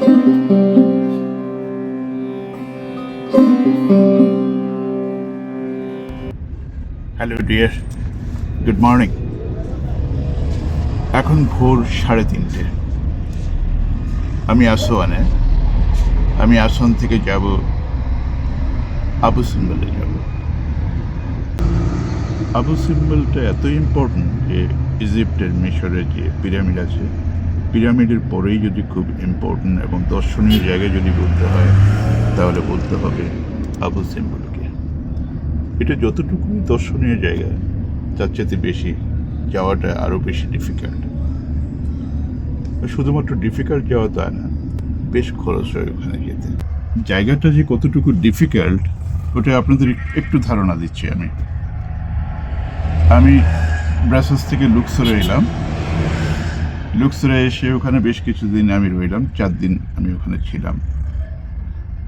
Hello dear good morning এখন ভোর সাড়ে তিনটে। আমি আসোয়ানে। আমি আসন থেকে যাব আবু সিম্বলে যাব। আবু সিম্বলটা এত ইম্পর্টেন্ট যে ইজিপ্টের মিশরের যে পিরামিড আছে পিরামিডের পরেই যদি খুব ইম্পর্টেন্ট এবং দর্শনীয় জায়গায় যদি বলতে হয়, তাহলে বলতে হবে আবু সিম্বলকে। এটা যতটুকুই দর্শনীয় জায়গা, তার চেয়ে বেশি যাওয়াটা আরও বেশি ডিফিকাল্ট শুধুমাত্র ডিফিকাল্ট যাওয়া তা না, বেশ খরচ হয় ওখানে যেতে। জায়গাটা যে কতটুকু ডিফিকাল্ট ওটা আপনাদের একটু ধারণা দিচ্ছি আমি। আমি ব্রাসেলস থেকে লুকসরে এলাম। লুকসরে এসে ওখানে বেশ কিছুদিন আমি রইলাম, চার দিন আমি ওখানে ছিলাম।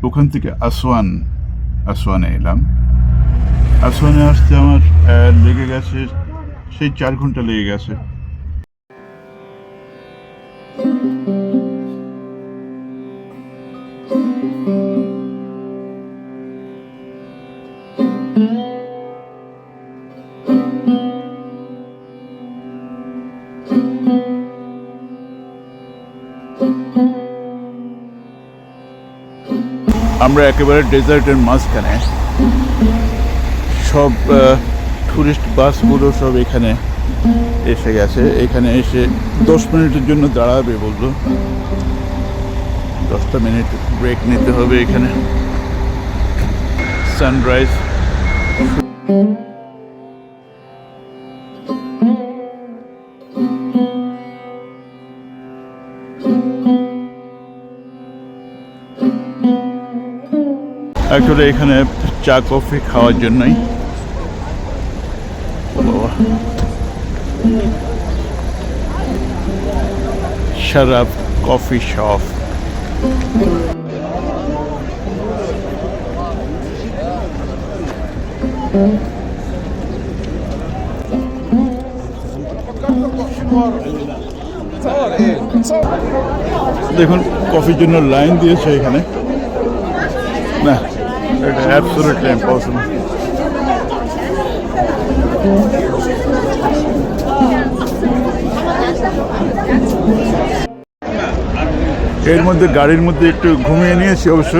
ওখান থেকে আসওয়ান, আসওয়ানে এলাম। আসওয়ানে আসতে আমার লেগে গেছে, সেই চার ঘণ্টা লেগে গেছে। আমরা একেবারে ডেজার্টের মাঝখানে। সব ট্যুরিস্ট বাসগুলো সব এখানে এসে গেছে। এখানে এসে দশ মিনিটের জন্য দাঁড়াবে বলল। দশটা মিনিট ব্রেক নিতে হবে এখানে। সানরাইজ অ্যাকচুয়ালি এখানে চা, কফি খাওয়ার জন্যই। শরাব কফি শপ দেখুন, কফির জন্য লাইন দিয়েছে এখানে এটা অ্যাবসোলিটলি ইম্পসিবল এর মধ্যে গাড়ির মধ্যে একটু ঘুমিয়ে নিয়েছি অবশ্য।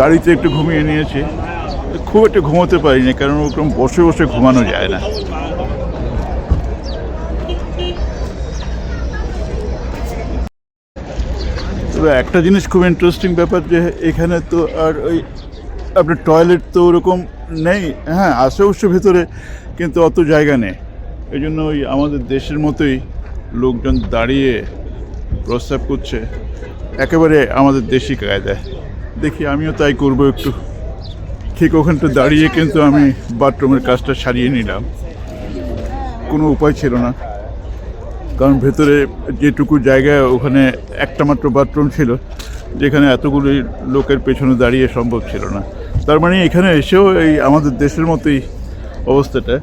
গাড়িতে একটু ঘুমিয়ে নিয়েছি। খুব একটা ঘুমোতে পারিনি, কারণ ওরকম বসে বসে ঘুমানো যায় না। তবে একটা জিনিস খুব ইন্টারেস্টিং ব্যাপার যে এখানে তো আর ওই আপনার টয়লেট তো ওরকম নেই হ্যাঁ আছে অবশ্য ভেতরে, কিন্তু অত জায়গা নেই। এই জন্য ওই আমাদের দেশের মতোই লোকজন দাঁড়িয়ে প্রস্তাব করছে, একেবারে আমাদের দেশি কায়দায়। দেখি আমিও তাই করব একটু। ঠিক ওখানটা দাঁড়িয়ে কিন্তু আমি বাথরুমের কাজটা সারিয়ে নিলাম। কোনো উপায় ছিল না। কারণ ভেতরে যেটুকু জায়গা, ওখানে একটা মাত্র বাথরুম ছিল, যেখানে এতগুলি লোকের পেছনে দাঁড়িয়ে সম্ভব ছিল না। তার মানে এখানে এসেও এই আমাদের দেশের মতোই অবস্থাটা।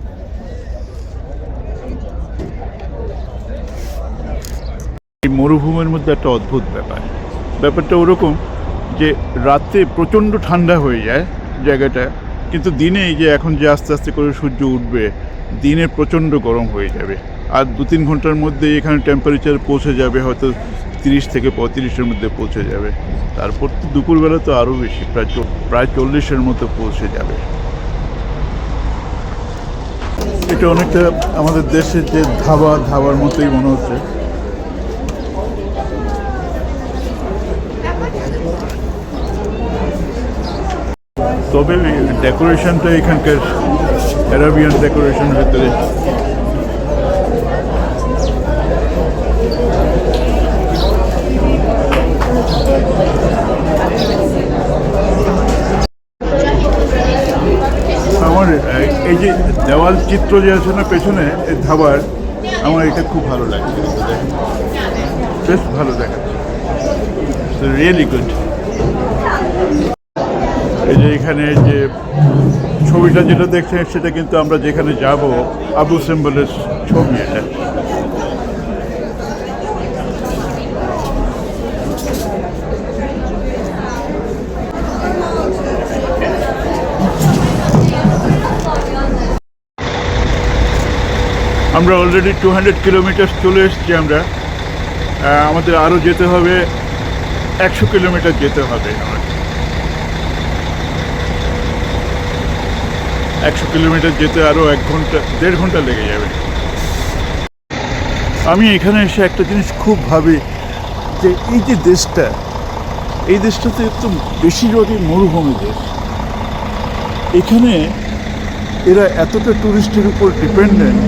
এই মরুভূমির মধ্যে একটা অদ্ভুত ব্যাপার। ব্যাপারটা ওরকম যে রাতে প্রচণ্ড ঠান্ডা হয়ে যায় জায়গাটা, কিন্তু দিনে এই যে এখন যে আস্তে আস্তে করে সূর্য উঠবে, দিনে প্রচণ্ড গরম হয়ে যাবে। আর দু তিন ঘণ্টার মধ্যে এখানে টেম্পারেচার পৌঁছে যাবে, হয়তো তিরিশ থেকে পঁয়ত্রিশের মধ্যে পৌঁছে যাবে। তারপর তো দুপুরবেলা তো আরও বেশি, প্রায় প্রায় চল্লিশের মতো পৌঁছে যাবে। এটা অনেকটা আমাদের দেশের যে ধাবা, ধাবার মতোই মনে হচ্ছে। তবে ডেকোরেশনটা এখানকার অ্যারাবিয়ান ডেকোরেশন ভেতরে আমার আহ, এই যে দেওয়াল চিত্র যে আছে না, পেছনে এই ধাবার, আমার এটা খুব ভালো লাগে। বেশ ভালো দেখাচ্ছে রিয়েলি গুড এই যে এখানে যে ছবিটা যেটা দেখছেন, সেটা কিন্তু আমরা যেখানে যাব, আবু সেম্বলের ছবি এটা। আমরা অলরেডি টু হান্ড্রেড কিলোমিটার চলে এসেছি আমরা। আমাদের আরও যেতে হবে, একশো কিলোমিটার যেতে হবে। একশো কিলোমিটার যেতে আরও এক ঘণ্টা, দেড় ঘণ্টা লেগে যাবে। আমি এখানে এসে একটা জিনিস খুব ভাবি, যে এই যে দেশটা, এই দেশটাতে একটু বেশিরভাগই মরুভূমি দেশ। এখানে এরা এতটা টুরিস্টের উপর ডিপেন্ডেন্ট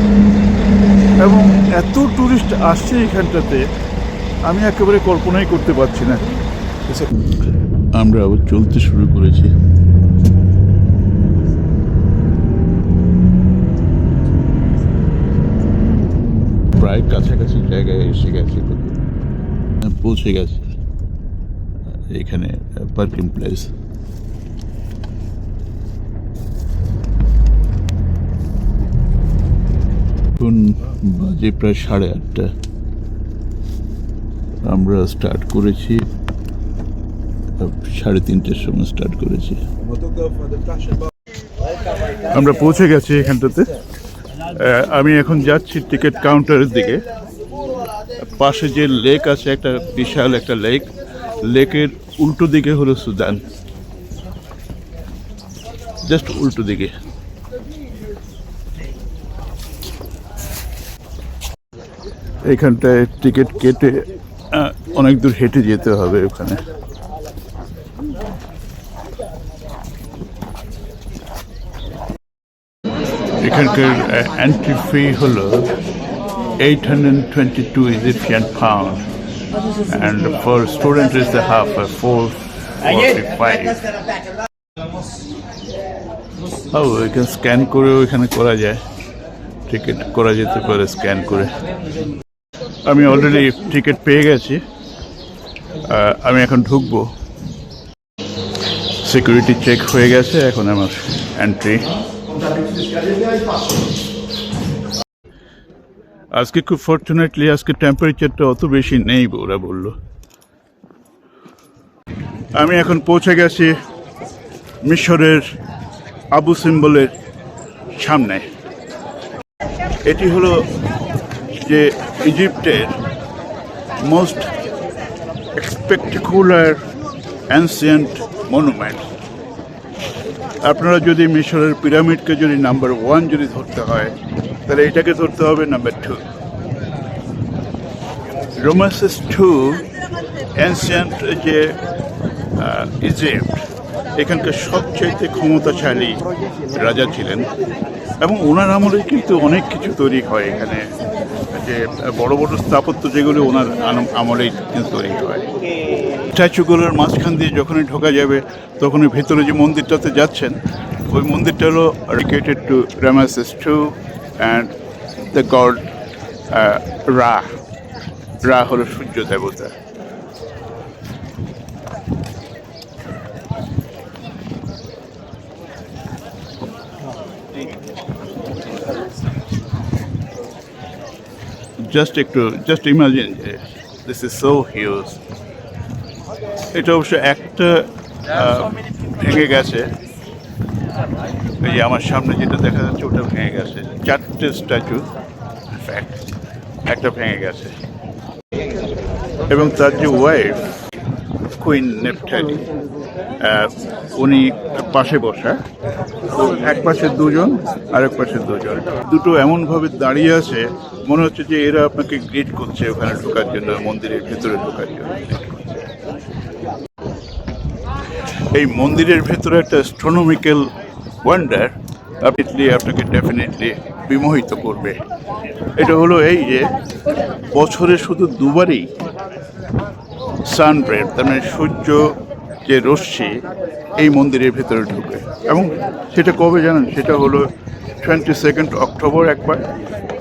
এবং এত টুরিস্ট আসছে এখানটাতে, আমি একেবারে কল্পনাই করতে পারছি না। আমরা আবার চলতে শুরু করেছি। প্রায় কাছাকাছি জায়গায় এসে গেছি পৌঁছে গেছে। এখানে পার্কিং প্লেস এখন বাজে প্রায় সাড়ে আটটা। আমরা স্টার্ট করেছি। সাড়ে তিনটের সময় স্টার্ট করেছি। আমরা পৌঁছে গেছি এখানটাতে। আমি এখন যাচ্ছি টিকিট কাউন্টারের দিকে। পাশে যে লেক আছে, একটা বিশাল একটা লেক লেকের উল্টো দিকে হলো সুদান জাস্ট উল্টো দিকে। এখানটায় টিকিট কেটে অনেক দূর হেঁটে যেতে হবে ওখানে। এখানকার এন্ট্রি ফি হলো eight hundred twenty two Egyptian pound and for student is the half four five ও এখানে স্ক্যান করেও এখানে করা যায়। টিকিট করা যেতে পারে স্ক্যান করে। আমি অলরেডি টিকিট পেয়ে গেছি। আমি এখন ঢুকবো। সিকিউরিটি চেক হয়ে গেছে, এখন আমার এন্ট্রি আজকে খুব ফর্চুনেটলি আজকে টেম্পারেচারটা অত বেশি নেই ওরা বলল। আমি এখন পৌঁছে গেছি মিশরের আবু সিম্বলের সামনে। এটি হলো যে ইজিপ্টের মোস্ট স্পেকটিকুলার অ্যান্সিয়েন্ট মনুমেন্ট আপনারা যদি মিশরের পিরামিডকে যদি নাম্বার ওয়ান যদি ধরতে হয়, তাহলে এটাকে ধরতে হবে number two Ramesses two ancient যে ইজিপ্ট এখানকার সবচেয়ে ক্ষমতাশালী রাজা ছিলেন। এবং ওনার আমলে কিন্তু অনেক কিছু তৈরি হয় এখানে। যে বড় বড় স্থাপত্য যেগুলো ওনার আমলেই কিন্তু তৈরি হয়। স্ট্যাচুগুলোর মাঝখান দিয়ে যখনই ঢোকা যাবে, তখনই ভেতরে যে মন্দিরটাতে যাচ্ছেন, ওই মন্দিরটা হলো dedicated to Ramesses two and the god Ra Ra হলো সূর্য দেবতা। জাস্ট একটু just imagine this is so huge এটা অবশ্য একটা ভেঙে গেছে। এই যে আমার সামনে যেটা দেখা যাচ্ছে, ওটা ভেঙে গেছে। চারটে স্ট্যাচু ফ্যাক্ট একটা ভেঙে গেছে। এবং তার যে ওয়াইফ কুইন নেপথালি উনি পাশে বসা। এক পাশে দুজন, আরেক পাশে দুজন। দুটো এমনভাবে দাঁড়িয়ে আছে, মনে হচ্ছে যে এরা আপনাকে গ্রিট করছে ওখানে ঢোকার জন্য, মন্দিরের ভেতরে ঢোকার জন্য। এই মন্দিরের ভেতরে একটা অ্যাস্ট্রোনমিক্যাল ওয়ান্ডার আপনি আপনাকে ডেফিনেটলি বিমোহিত করবে। এটা হলো এই যে, বছরে শুধু দুবারই সানব্রেড তার মানে সূর্য যে রশ্মি এই মন্দিরের ভেতরে ঢুকে। এবং সেটা কবে জানেন? সেটা হলো টোয়েন্টি সেকেন্ড অক্টোবর একবার,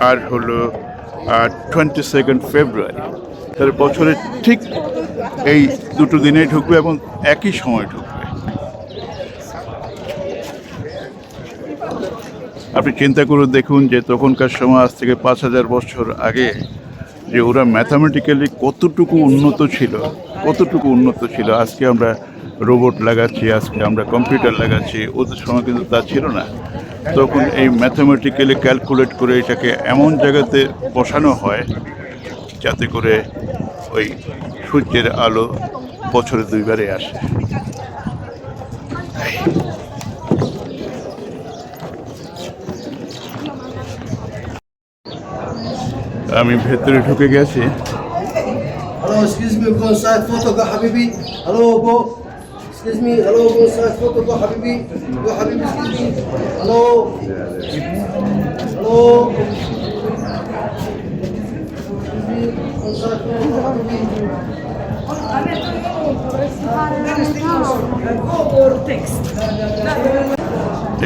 আর হলো টোয়েন্টি সেকেন্ড ফেব্রুয়ারি তাহলে বছরের ঠিক এই দুটো দিনেই ঢুকবে এবং একই সময় ঢুকবে। আপনি চিন্তা করে দেখুন যে তখনকার সময় আজ থেকে পাঁচ হাজার বছর আগে যে ওরা ম্যাথামেটিক্যালি কতটুকু উন্নত ছিল, কতটুকু উন্নত ছিল, আজকে আমরা রোবট লাগাচ্ছি আজকে আমরা কম্পিউটার লাগাচ্ছি ওদের সময় কিন্তু তা ছিল না তখন এই ম্যাথামেটিক্যালি ক্যালকুলেট করে এটাকে এমন জায়গাতে বসানো হয় যাতে করে ওই সূর্যের আলো বছরে দুইবারে আসে আমি ভেতরে ঢুকে গেছি excuse me, go inside photo, go Habibi. Hello, go. Excuse me, hello, inside photo, go Habibi. Go Habibi, excuse me. Hello. Hello. Excuse me, go inside go Habibi.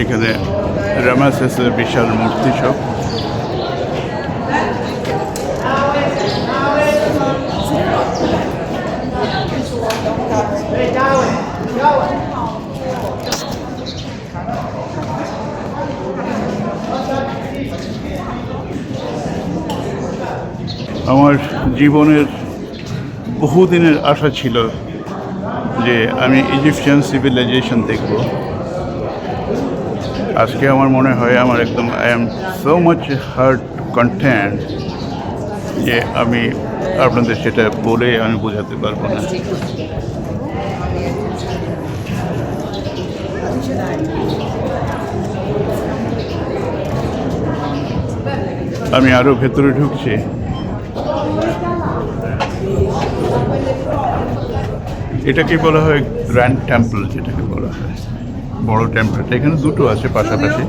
এখানে রামাসেসের বিশাল মূর্তি সব আমার জীবনের বহুদিনের আশা ছিল যে আমি ইজিপশিয়ান সিভিলাইজেশন দেখব। আজকে আমার মনে হয়, আমার একদম I am so much heart content যে আমি আপনাদের সেটা বলে আমি বোঝাতে পারব না। আমি আরও ভেতরে ঢুকছি। এটাকে বলা হয় গ্র্যান্ড টেম্পল, যেটাকে বলা হয়। বড় টেম্পল এখানে দুটো আছে পাশাপাশি।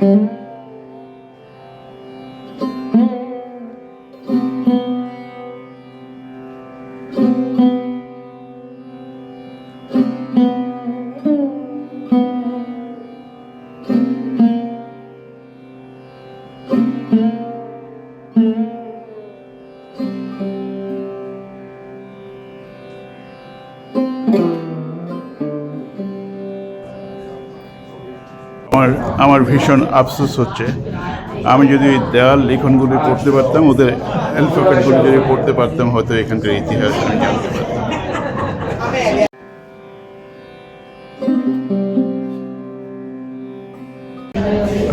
আমার আমার ভীষণ আফসোস হচ্ছে। আমি যদি ওই দেওয়াল লিখনগুলি পড়তে পারতাম, ওদের অ্যালফাবেটগুলি যদি পড়তে পারতাম, হয়তো এখানকার ইতিহাস আমি জানতে পারতাম।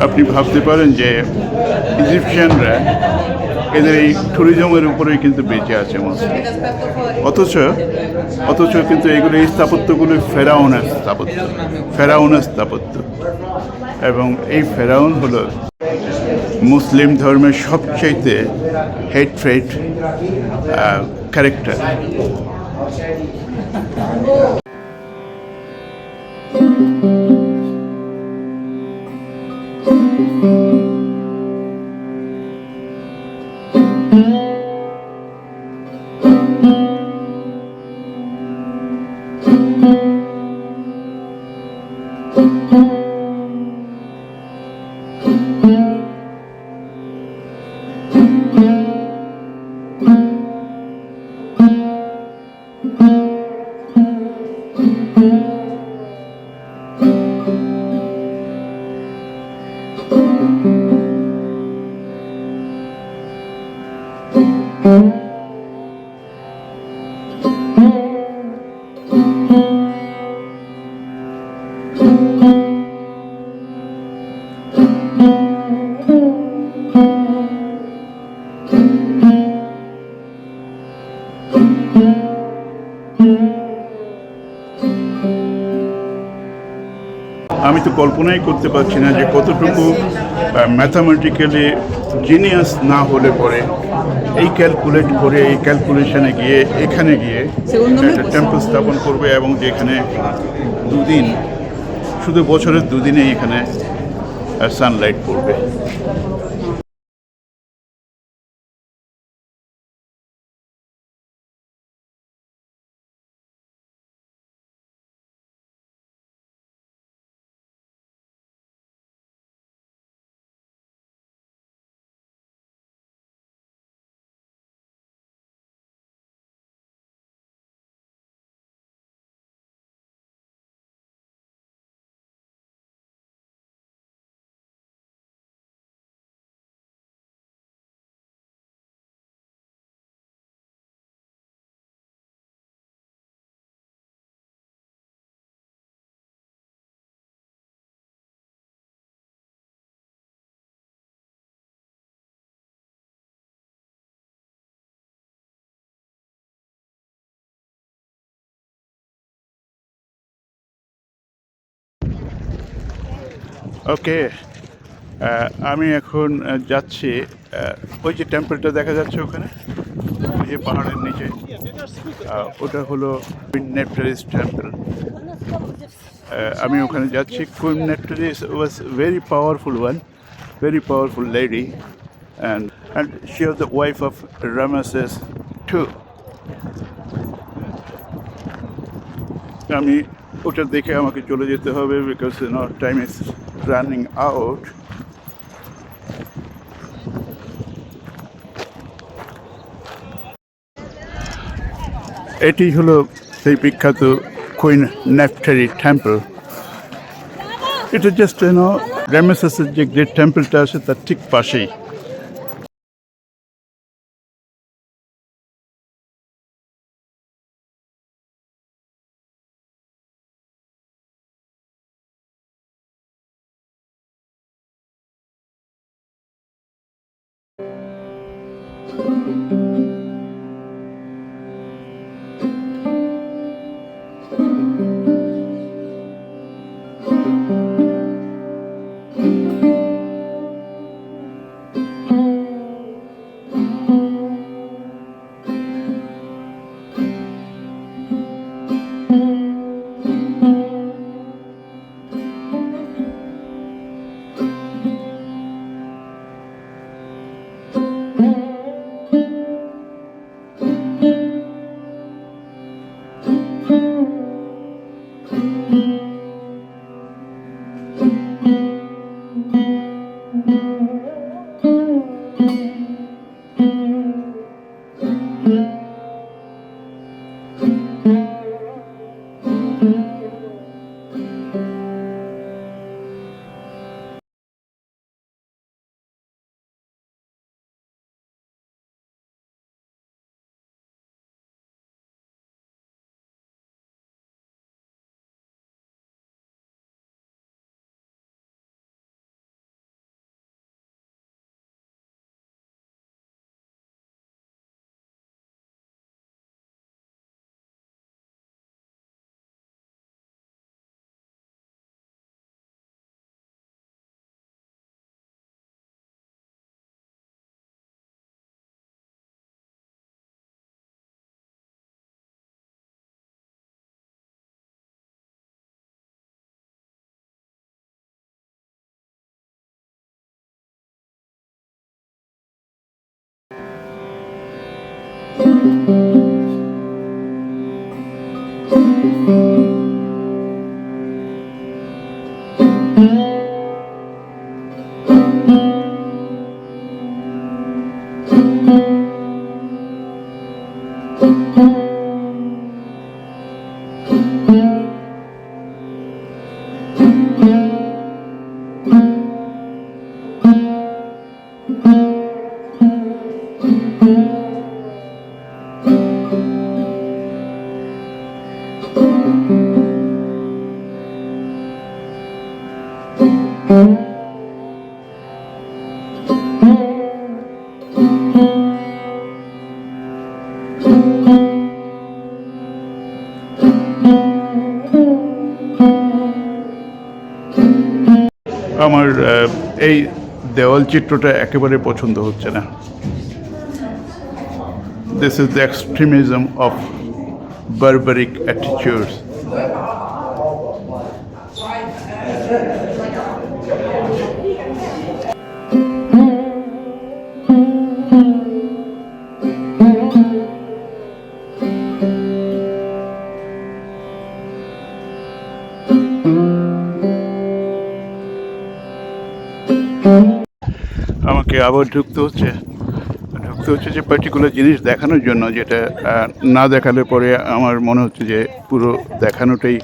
আপনি ভাবতে পারেন যে ইজিপশিয়ানরা এদের এই ট্যুরিজমের উপরেই কিন্তু বেঁচে আছে মোস্টলি অথচ অথচ কিন্তু এগুলো এই স্থাপত্যগুলো ফেরাউনের স্থাপত্য ফেরাউনের স্থাপত্য। এবং এই ফেরাউন হলো মুসলিম ধর্মের সবচাইতে হেট্রেট ক্যারেক্টার আমি তো কল্পনাই করতে পারছি না যে কতটুকু ম্যাথামেটিক্যালি জিনিয়াস না হলে পরে এই ক্যালকুলেট করে এই ক্যালকুলেশনে গিয়ে এখানে গিয়ে একটা টেম্পল স্থাপন করবে এবং যেখানে দুদিন শুধু বছরের দুদিনেই এখানে সানলাইট পড়বে। ওকে আমি এখন যাচ্ছি ওই যে টেম্পলটা দেখা যাচ্ছে ওখানে, ওই যে পাহাড়ের নিচে। ওটা হলো নেপটারিস টেম্পল আমি ওখানে যাচ্ছি। Queen Nefertari was very powerful one very powerful lady and and she was the wife of Ramesses two আমি ওটা দেখে আমাকে চলে যেতে হবে because no time is running out. এটি হলো সেই বিখ্যাত কুইন নেফটারি টেম্পল এটা জাস্ট যেন রেমেসাসের যে গ্রেট টেম্পলটা আছে, তার ঠিক পাশেই আমার দেওয়াল চিত্রটা একেবারে পছন্দ হচ্ছে না। This is the extremism of barbaric attitudes আবার ঢুকতে হচ্ছে। ঢুকতে হচ্ছে যে পার্টিকুলার জিনিস দেখানোর জন্য, যেটা না দেখালে পরে আমার মনে হচ্ছে যে পুরো দেখানোটাই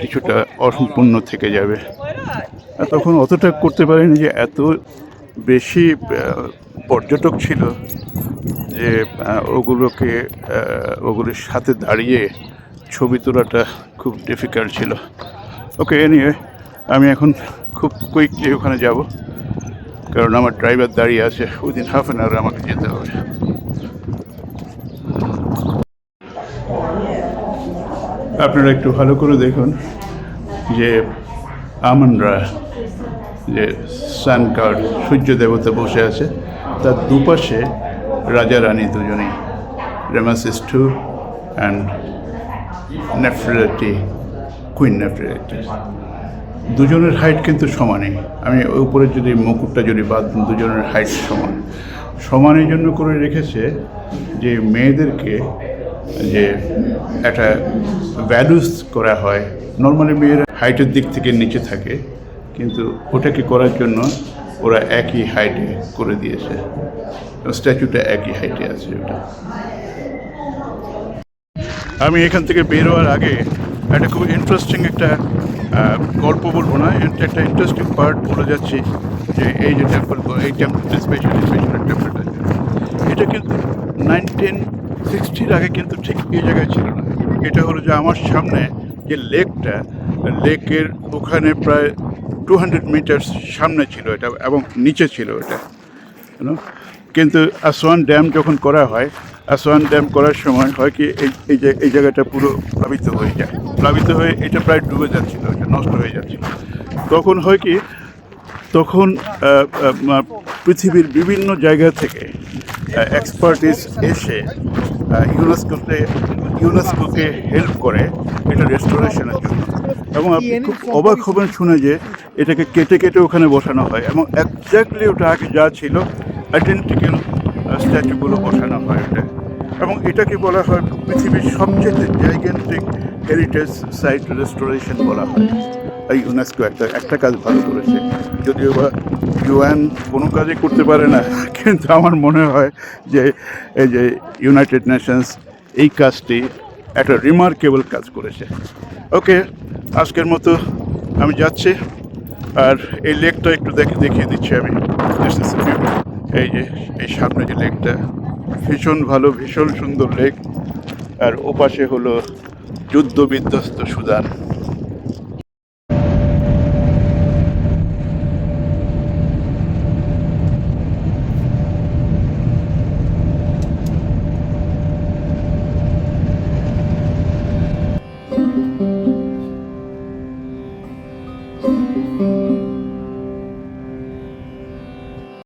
কিছুটা অসম্পূর্ণ থেকে যাবে। তখন অতটা করতে পারিনি যে এত বেশি পর্যটক ছিল যে ওগুলোকে ওগুলোর সাথে দাঁড়িয়ে ছবি তোলাটা খুব ডিফিকাল্ট ছিল। ওকে নিয়ে আমি এখন খুব কুইকলি ওখানে যাব। কারণ আমার ড্রাইভার দাঁড়িয়ে আছে উইদিন হাফ অ্যান আওয়ার আমাকে যেতে হবে। আপনারা একটু ভালো করে দেখুন যে আমনরা যে সান কার্ড সূর্য দেবতা বসে আছে, তার দুপাশে রাজা রানী দুজনেই Ramesses two and Nefertiti queen Nefertiti দুজনের হাইট কিন্তু সমানই। আমি উপরে যদি মুকুটটা যদি বাদ দুজনের হাইট সমান। সমান এই জন্য করে রেখেছে যে মেয়েদেরকে যে একটা ভ্যালুস করা হয় নর্মালি মেয়েরা হাইটের দিক থেকে নিচে থাকে, কিন্তু ওটাকে করার জন্য ওরা একই হাইটে করে দিয়েছে। স্ট্যাচুটা একই হাইটে আছে ওটা। আমি এখান থেকে বের হওয়ার আগে একটা খুব ইন্টারেস্টিং একটা গল্প বলব না একটা ইন্টারেস্টিং পার্ট বলে যাচ্ছি যে এই যে টেম্পল এই টেম্পলটা স্পেশাল স্পেশাল টেম্পলটা এটা কিন্তু নাইনটিন সিক্সটির আগে কিন্তু ঠিক এই জায়গায় ছিল না। এটা হলো যে আমার সামনে যে লেকটা, লেকের ওখানে প্রায় টু হান্ড্রেড মিটার সামনে ছিল এটা এবং নিচে ছিল এটা কিন্তু আসওয়ান ড্যাম যখন করা হয় আসওয়ান ড্যাম করার সময় হয় কি, এই যে এই জায়গাটা পুরো প্লাবিত হয়ে যায়। প্লাবিত হয়ে এটা প্রায় ডুবে যাচ্ছিল, এটা নষ্ট হয়ে যাচ্ছিল। তখন হয় কি, তখন পৃথিবীর বিভিন্ন জায়গা থেকে এক্সপার্টিস এসে ইউনেস্কোতে ইউনেস্কোকে হেল্প করে এটা রেস্টোরেশনের জন্য। এবং আপনি খুব অবাক হবেন শুনে যে এটাকে কেটে কেটে ওখানে বসানো হয় এবং একজাক্টলি ওটা আগে যা ছিল আইডেন্টিক্যাল স্ট্যাচুগুলো বসানো হয় ওটা। এবং এটাকে বলা হয় পৃথিবীর সবচেয়ে জাইগেন্টিক হেরিটেজ সাইট রেস্টোরেশন বলা হয়। এই ইউনেস্কো একটা একটা কাজ ভালো করেছে। যদিও বা ইউএন কোনো কাজই করতে পারে না, কিন্তু আমার মনে হয় যে এই যে ইউনাইটেড নেশনস এই কাজটি একটা রিমার্কেবল কাজ করেছে। ওকে আজকের মতো আমি যাচ্ছি, আর এই লেকটা একটু দেখে দেখিয়ে দিচ্ছি আমি. এই যে, এই সামনে যে লেকটা ভীষণ ভালো ভীষণ সুন্দর লেক। আর ওপাশে হলো যুদ্ধ বিধ্বস্ত সুদান।